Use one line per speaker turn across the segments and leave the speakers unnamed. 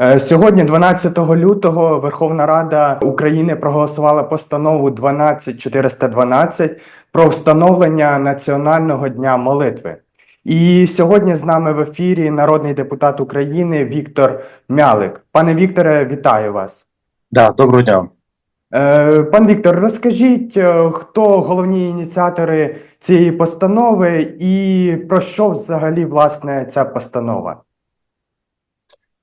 Е, Сьогодні, 12 лютого, Верховна Рада України проголосувала постанову 12412 про встановлення Національного дня молитви. І сьогодні з нами в ефірі народний депутат України Віктор Мялик. Пане Вікторе, вітаю вас.
Да, доброго дня.
Е, Пан Віктор, розкажіть, е, хто головні ініціатори цієї постанови і про що взагалі власне ця постанова?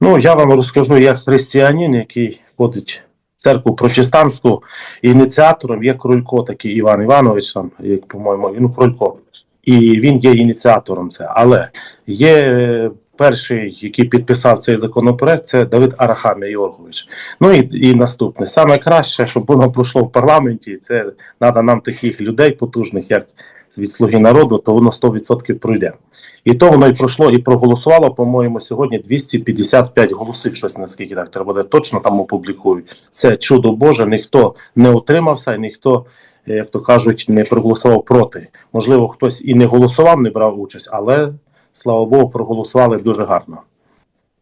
Ну, я вам розкажу, як християнин, який ходить в церкву протестантську, ініціатором є Крулько, такий Іван Іванович, там, як, по-моєму, він Крулько. І він є ініціатором це. Але є е, перший, який підписав цей законопроект, це Давид Арахамія Йоргович. Ну і, і наступне. Саме краще, щоб воно пройшло в парламенті, це треба нам таких людей потужних, як від слуги народу, то воно 100% пройде. І то воно і пройшло, і проголосувало, по-моєму, сьогодні 255 голосів, щось наскільки так треба буде, точно там опублікують. Це чудо Боже, ніхто не утримався, ніхто, е, як то кажуть, не проголосував проти. Можливо, хтось і не голосував, не брав участь, але слава Богу, проголосували дуже гарно.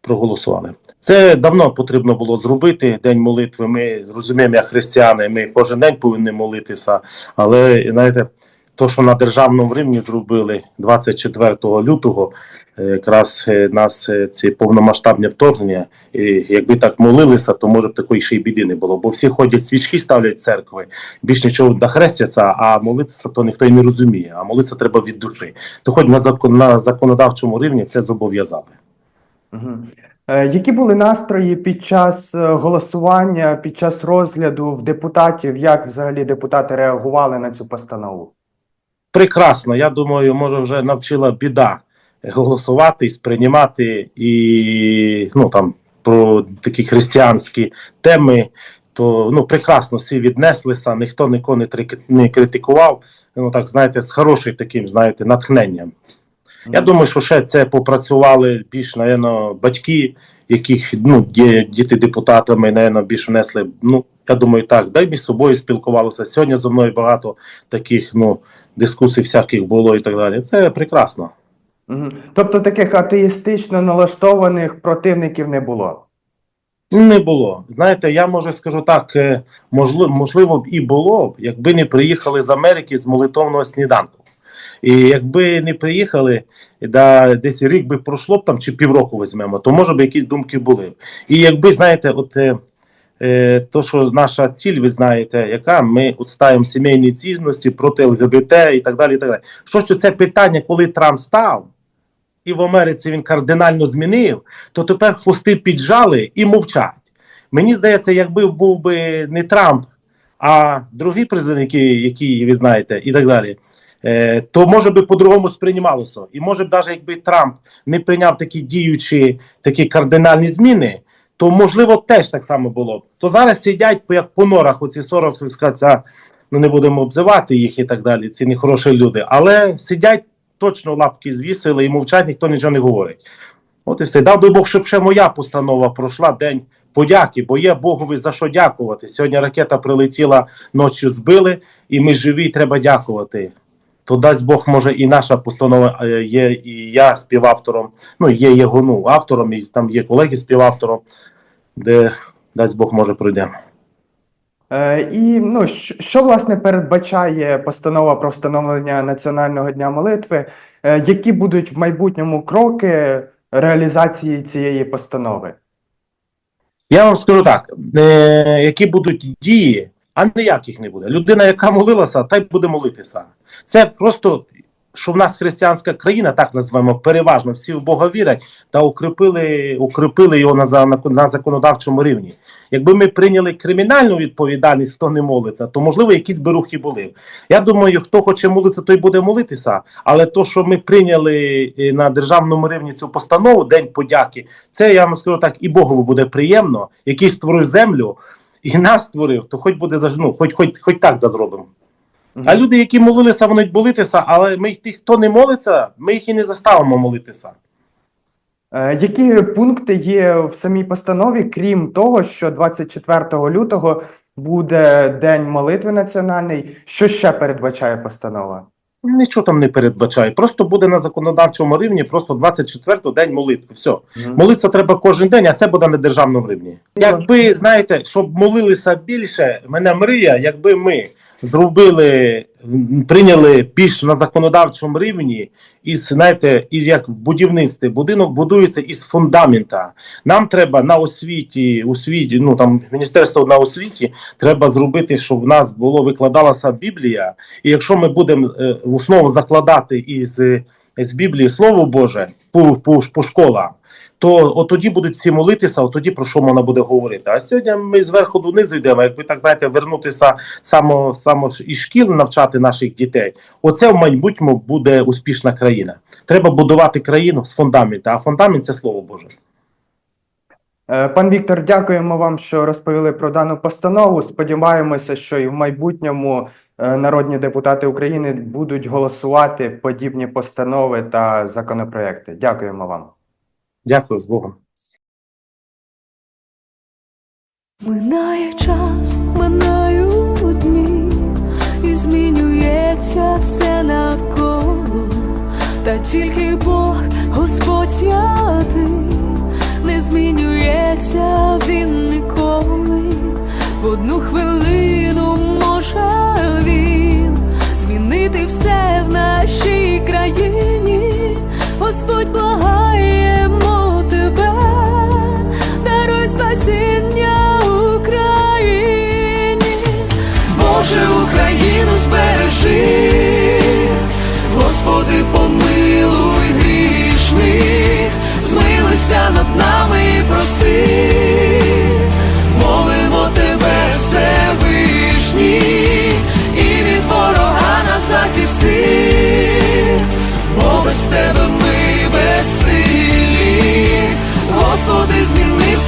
Проголосували. Це давно потрібно було зробити. День молитви. Ми розуміємо, як християни, ми кожен день повинні молитися. Але знаєте, то, що на державному рівні зробили 24 лютого, е, якраз е, нас е, ці повномасштабні вторгнення. І якби так молилися, то може б такої ще й біди не було. Бо всі ходять свічки, ставлять церкви, більш нічого нахрестяться, а молитися то ніхто й не розуміє. А молитися треба від душі. То хоч на закон на законодавчому рівні це зобов'язали.
Е, Які були настрої під час голосування, під час розгляду в депутатів? Як взагалі депутати реагували на цю постанову?
Прекрасно. Я думаю, може вже навчила біда голосувати, сприймати і ну там про такі християнські теми. То ну прекрасно всі віднеслися, ніхто нікого не, трик- не критикував. Ну так знаєте, з хорошим таким, знаєте, натхненням. Я думаю, що ще це попрацювали більш, напевно, батьки, яких ну, є діти депутатами, напевно, більш внесли. Ну, я думаю, так, дай між собою спілкувалися. Сьогодні зі мною багато таких ну, дискусій всяких було і так далі. Це прекрасно.
Мгм. Тобто таких атеїстично налаштованих противників не було.
Не було. Знаєте, я може скажу так, е, можливо, можливо б і було б, якби не приїхали з Америки з молитовного сніданку. І якби не приїхали, да, десь рік би пройшло б там чи півроку візьмемо, то може б якісь думки були. І якби, знаєте, от е, то, що наша ціль, ви знаєте, яка ми от сімейні цінності проти ЛГБТ і так далі. і так далі. Щось оце питання, коли Трамп став, і в Америці він кардинально змінив, то тепер хвости піджали і мовчать. Мені здається, якби був би не Трамп, а другий президент, який, який ви знаєте, і так далі, е, то може би по-другому сприймалося. І може б навіть якби Трамп не прийняв такі діючі, такі кардинальні зміни, то можливо теж так само було б. То зараз сидять як по норах, оці соросовська ця, ну не будемо обзивати їх і так далі, ці нехороші люди, але сидять точно лапки звісили і мовчать, ніхто нічого не говорить. От і все. Дав би Бог, щоб ще моя постанова пройшла день подяки, бо є Богові за що дякувати. Сьогодні ракета прилетіла, ночі збили, і ми живі, треба дякувати. То дасть Бог, може, і наша постанова е, є, і я співавтором, ну, є його ну, автором, і там є колеги співавтором, де дасть Бог, може, пройде.
Е, І ну, що, що власне передбачає постанова про встановлення Національного дня молитви? Е, Які будуть в майбутньому кроки реалізації цієї постанови?
Я вам скажу так: е, які будуть дії, а ніяких не буде. Людина, яка молилася, та й буде молитися. Це просто. Що в нас християнська країна, так називаємо, переважно всі в Бога вірять та укріпили, укріпили його на, на, на законодавчому рівні. Якби ми прийняли кримінальну відповідальність, хто не молиться, то можливо якісь би рухи були. Я думаю, хто хоче молитися, той буде молитися. Але то, що ми прийняли е, на державному рівні цю постанову День подяки, це я вам скажу так, і Богові буде приємно, який створив землю і нас створив, то хоч буде загну, хоч, хоч, хоч так да зробимо.
Мгм.
А люди, які молилися, вони молитися, але ми їх тих, хто не молиться, ми їх і не заставимо молитися.
Е, Які пункти є в самій постанові, крім того, що 24 лютого буде День молитви національний? Що ще передбачає постанова?
Нічого там не передбачає. Просто буде на законодавчому рівні, просто 24 день молитви. Все. Молитися треба кожен день, а це буде на державному рівні. Якби знаєте, щоб молилися більше, мене мрія, якби ми зробили, прийняли більш на законодавчому рівні, і знаєте, і як в будівництві будинок будується із фундамента. Нам треба на освіті, освіті, ну там міністерство на освіті, треба зробити, щоб в нас було викладалася Біблія. І якщо ми будемо е, в основу закладати із, е, з Біблії Слово Боже по, по, по школах, то от тоді будуть всі молитися, от тоді про що можна буде говорити. А сьогодні ми зверху донизу йдемо. Якби так знаєте, вернутися само, само із шкіл навчати наших дітей. Оце в майбутньому буде успішна країна. Треба будувати країну з фундамента, а фундамент це слово Боже.
Е, Пан Віктор, дякуємо вам, що розповіли про дану постанову. Сподіваємося, що і в майбутньому народні депутати України будуть голосувати подібні постанови та законопроекти. Дякуємо вам.
Дякую з Богом.
Минає час, минають дні, і змінюється все навколо, та тільки Бог, Господь святий, не змінюється він ніколи. В одну хвилину Господь благаємо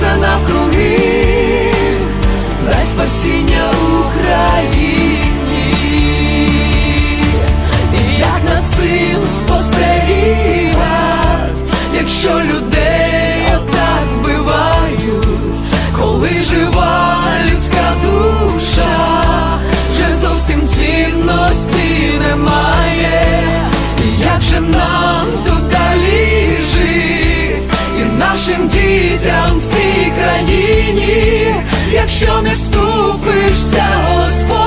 все навкруги, дай спасіння Україні, і як над цим спостерігать, якщо людей отак вбивають, коли жива нашим дітям в цій країні, якщо не вступишся, Господь,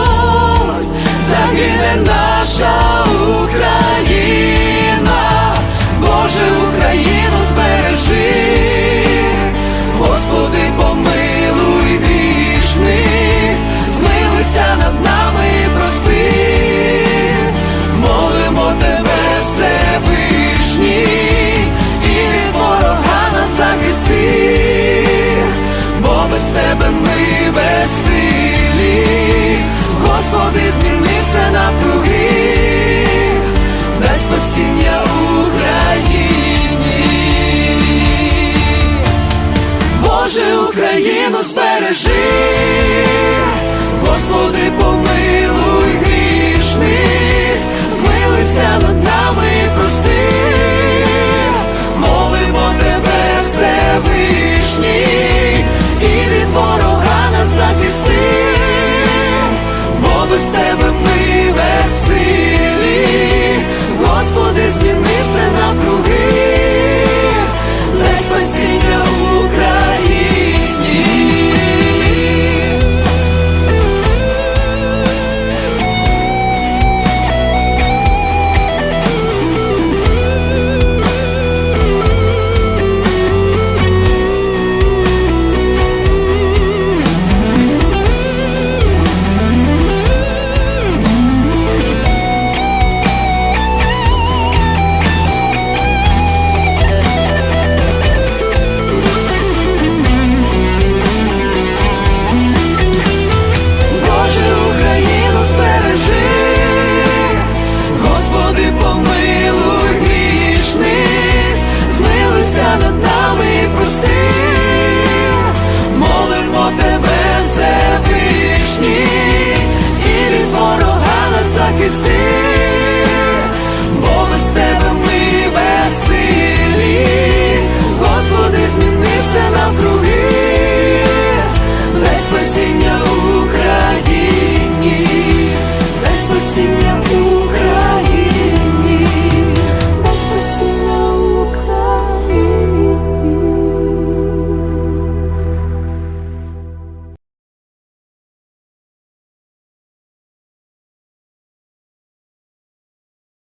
Україну збережи, Господи.